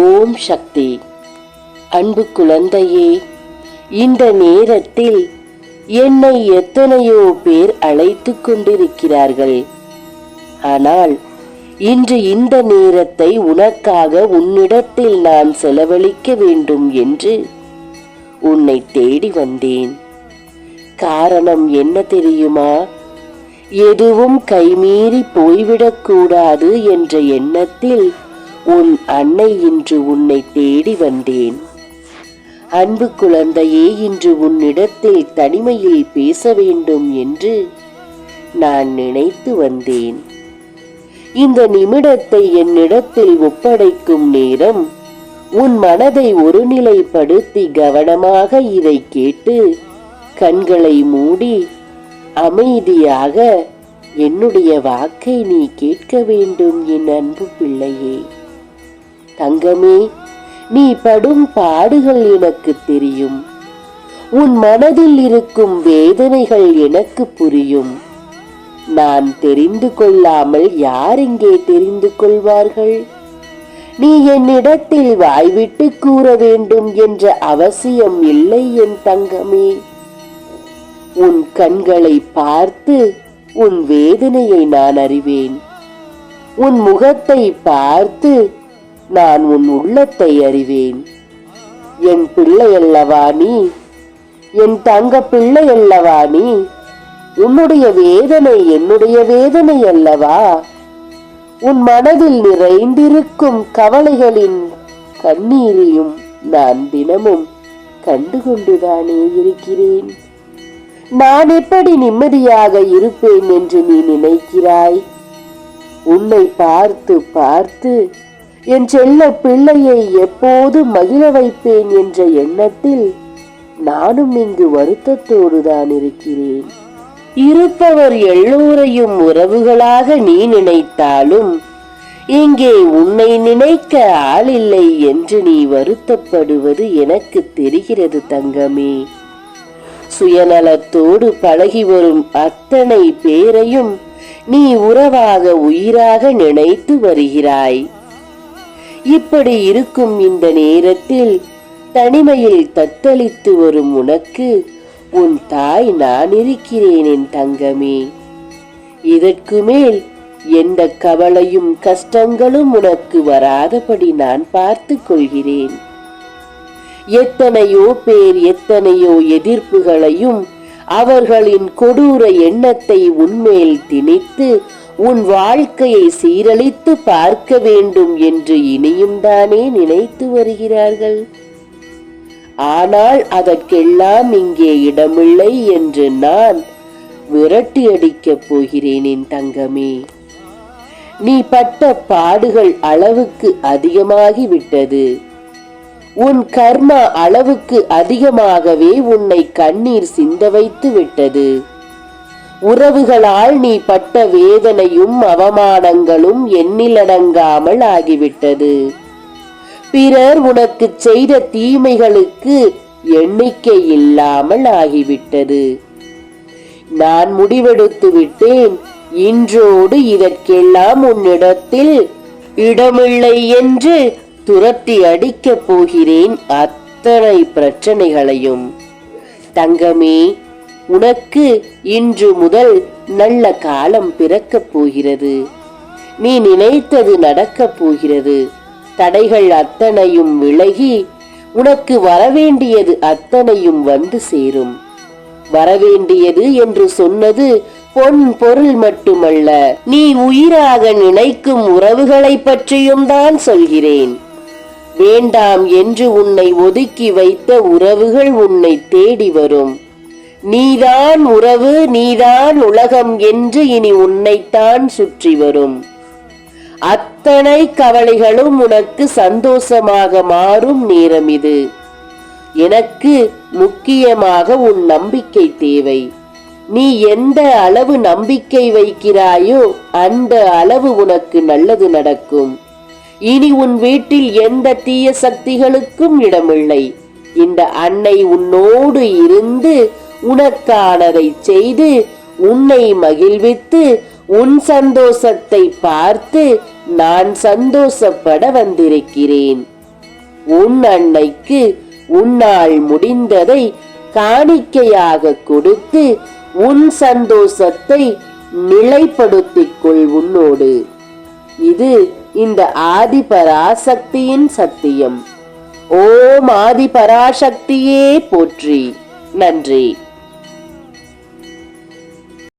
ஓம் சக்தி. அன்பு குழந்தையே இந்த நேரத்தில் என்னை எத்தனையோ பேர் அழைத்து கொண்டிருக்கிறார்கள். ஆனால் இன்று இந்த நேரத்தை உனக்காக உன்னிடத்தில் நான் செலவழிக்க வேண்டும் என்று உன்னை தேடி வந்தேன். காரணம் என்ன தெரியுமா? எதுவும் கைமீறி போய்விடக்கூடாது என்ற எண்ணத்தில் உன் அன்னை இன்று உன்னை தேடி வந்தேன். அன்பு குழந்தையே இன்று உன்னிடத்தில் தனிமையில் பேச வேண்டும் என்று நான் நினைத்து வந்தேன். இந்த நிமிடத்தை என்னிடத்தில் ஒப்படைக்கும் நேரம் உன் மனதை ஒருநிலைப்படுத்தி கவனமாக இதை கேட்டு கண்களை மூடி அமைதியாக என்னுடைய வாக்கை நீ கேட்க வேண்டும் என் அன்பு பிள்ளையே. தங்கமே நீ படும் பாடுகள் எனக்கு தெரியும். உன் மனதில் இருக்கும் வேதனைகள் எனக்கு புரியும். நான் தெரிந்து கொள்ளாமல் யார் இங்கே தெரிந்து கொள்வார்கள்? நீ என்னிடத்தில் வாய்விட்டு கூற வேண்டும் என்ற அவசியம் இல்லை என் தங்கமே. உன் கண்களை பார்த்து உன் வேதனையை நான் அறிவேன். உன் முகத்தை பார்த்து நான் உன் உள்ளத்தை அறிவேன். என் பிள்ளை அல்லவா நீ? என் தங்க பிள்ளை அல்லவா நீ? உன்னுடைய வேதனை என்னுடைய வேதனை அல்லவா? உன் மனதில் நிறைந்திருக்கும் கவலைகளின் கண்ணீரையும் நான் தினமும் கண்டுகொண்டுதானே இருக்கிறேன். நான் எப்படி நிம்மதியாக இருப்பேன் என்று நீ நினைக்கிறாய்? உன்னை பார்த்து பார்த்து என் செல்ல பிள்ளையை எப்போது மகிழ வைப்பேன் என்ற எண்ணத்தில் நானும் இங்கு வருத்தத்தோடு தான் இருக்கிறேன். இருப்பவர் எல்லோரையும் உறவுகளாக நீ நினைத்தாலும் இங்கே உன்னை நினைக்க ஆளில்லை என்று நீ வருத்தப்படுவது எனக்கு தெரிகிறது தங்கமே. சுயநலத்தோடு பழகி வரும் அத்தனை பேரையும் நீ உறவாக உயிராக நினைத்து வருகிறாய். இப்படி இருக்கும் இந்த நேரத்தில் தனிமையில் தத்தளித்து வரும் உனக்கு உன் தாய் நான் இருக்கிறேன் என் தங்கமே. இதற்கு மேல் எந்த கவலையும் கஷ்டங்களும் உனக்கு வராதபடி நான் பார்த்து கொள்கிறேன். எத்தனையோ பேர் எத்தனையோ எதிர்ப்புகளையும் அவர்களின் கொடூர எண்ணத்தை உன்மேல் திணித்து உன் வாழ்க்கையை சீரழித்து பார்க்க வேண்டும் என்று இனியும் தானே நினைத்து வருகிறார்கள். ஆனால் அதற்கெல்லாம் இங்கே இடமில்லை என்று நான் விரட்டி அடிக்கப் போகிறேன் என் தங்கமே. நீ பட்ட பாடுகள் அளவுக்கு அதிகமாகி விட்டது உன் கர்மா அளவுக்கு அதிகமாகவே உன்னை கண்ணீர் சிந்த வைத்து விட்டது. உறவுகளால் நீ பட்ட வேதனையும் அவமானங்களும் எண்ணிலடங்காமல் ஆகிவிட்டது. பிறர் உனக்கு செய்த தீமைகளுக்கு எண்ணிக்கை இல்லாமல் ஆகிவிட்டது. நான் முடிவெடுத்து விட்டேன். இன்றோடு இதற்கெல்லாம் உன்னிடத்தில் இடமில்லை என்று துரத்தி அடிக்கப் போகிறேன் அத்தனை பிரச்சனைகளையும். தங்கமே உனக்கு இன்று முதல் நல்ல காலம் பிறக்கப் போகிறது. நீ நினைத்தது நடக்கப் போகிறது. தடைகள் அத்தனையும் விலகி உனக்கு வரவேண்டியது அத்தனையும் வந்து சேரும். வரவேண்டியது என்று சொன்னது பொன் பொருள் மட்டுமல்ல நீ உயிராக நினைக்கும் உறவுகளை பற்றியும் தான் சொல்கிறேன். வேண்டாம் என்று உன்னை ஒதுக்கி வைத்த உறவுகள் உன்னை தேடி வரும். நீதான் உறவு நீதான் உலகம் என்று இனி உன்னைத்தான் சுற்றி வரும். அத்தனை கவலைகளும் உனக்கு சந்தோஷமாக மாறும் நேரம் இது. எனக்கு முக்கியமாக உன் நம்பிக்கை தேவை. நீ எந்த அளவு நம்பிக்கை வைக்கிறாயோ அந்த அளவு உனக்கு நல்லது நடக்கும். இனி உன் வீட்டில் எந்த தீய சக்திகளுக்கும் இடமில்லை. இந்த அன்னை உன்னோடு இருந்து உனக்கானதை செய்து உன்னை மகிழ்வித்து உன் சந்தோஷத்தை பார்த்து நான் சந்தோஷப்பட வந்திருக்கிறேன். உன் அன்னைக்கு உன்னால் முடிந்ததை காணிக்கையாக கொடுத்து உன் சந்தோஷத்தை நிலைப்படுத்திக் கொள் உன்னோடு. இது இந்த ஆதிபராசக்தியின் சத்தியம். ஓம் ஆதிபராசக்தியே போற்றி. நன்றி.